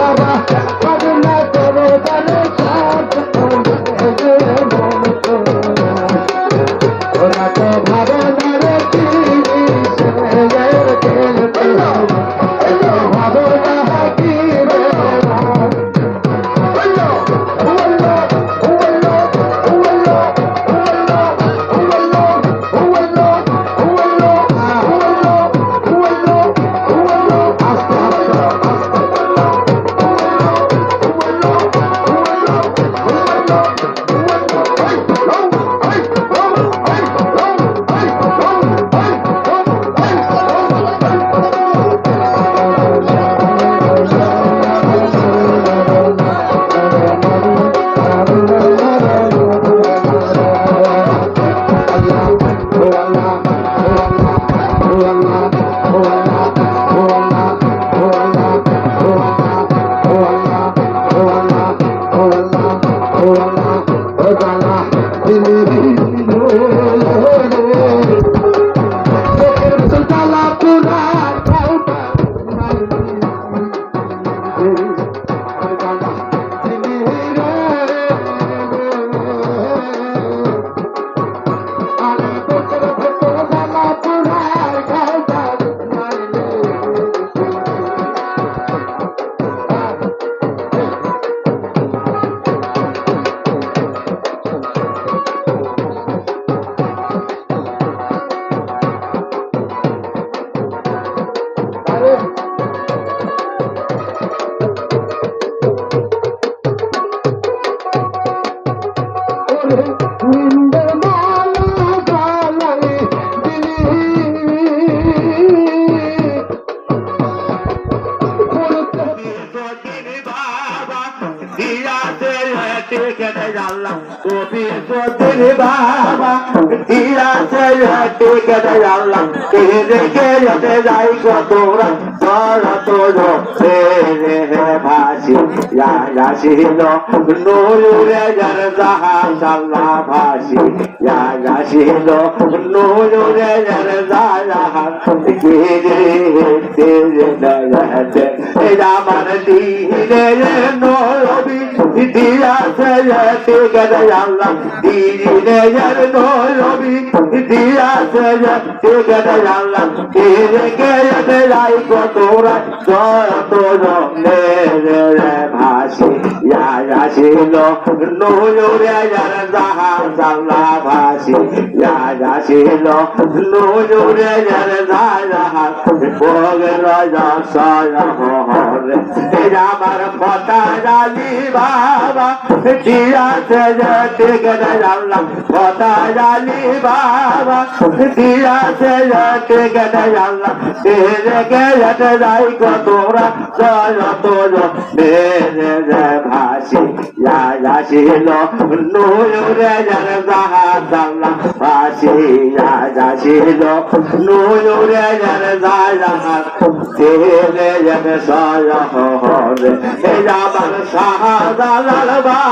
বাবা বাবা দিয়াছে টিকে আল্লাহ কে রেখে যেতে যাই কতরা সরত রে ভাসি ইয়াসিল নুরে জর জাহান সাল্লাহ ভাসি ইয়াসিল নুরে জর জাহান কে রে দয়াতে রামান দিলে নবী কতরা সরত রে রে ভাসি ইয়াসিল নুরে জর জাহান সাল্লাহ ভাসি ইয়াসিল নুরে জর জাহান ভোগের সরে আমার কথা জানি বাবা দিয়াছে যে টিকে জানলাম কথা জানি বাবা দিয়াছে যে টিকে জানলাম রেখে যেতে যাই সরত রে ভাসি ইয়াসিল নুরে জর জাহান সাল্লাহ ভাসি ইয়াসিল নুরে জর জাহান তেরে জর সরহরে এ আমার শাহজালাল বাবা দিয়াছে যে টিকে আল্লাহ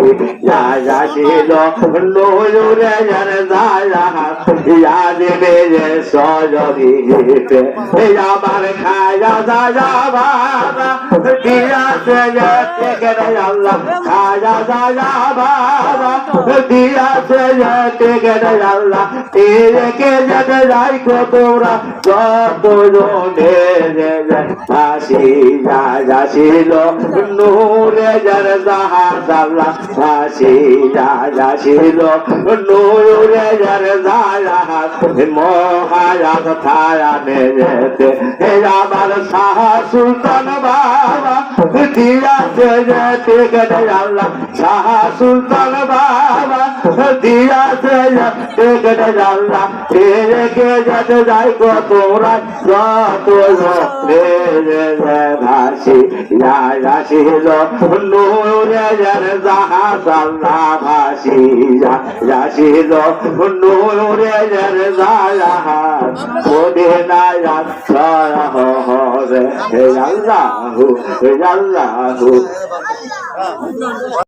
ইয়াসিল নুরে জর জাহান ইয়াদে মেরে সজরি হেতে আমার খায়া দাদা বাবা দিয়াছে যেতে গেলে আল্লাহ খায়া দাদা বাবা দিয়াছে যেতে গেলে আল্লাহ কে যেতে যাই তোরা যত জনে ভাসি যাছিল নূরে যার জাহাজ আল্লাহ ভাসি যাছিল নূরে যার জাহাজ মহারাজ থায়া মেরেতে আমার শাহ সুলতান বাবা দিয়াছে যে টেকে আল্লাহ শাহ সুলতান বাবা দিয়াছে যে টেকে আল্লাহ টেকে যেতে যাই কত রাত যত ভাসি যাসিল নূরে জাহাজ আল্লাহ ভাসি যাসিল নূরে জাহাজ ওদে না হবে। আল্লাহ আল্লাহ।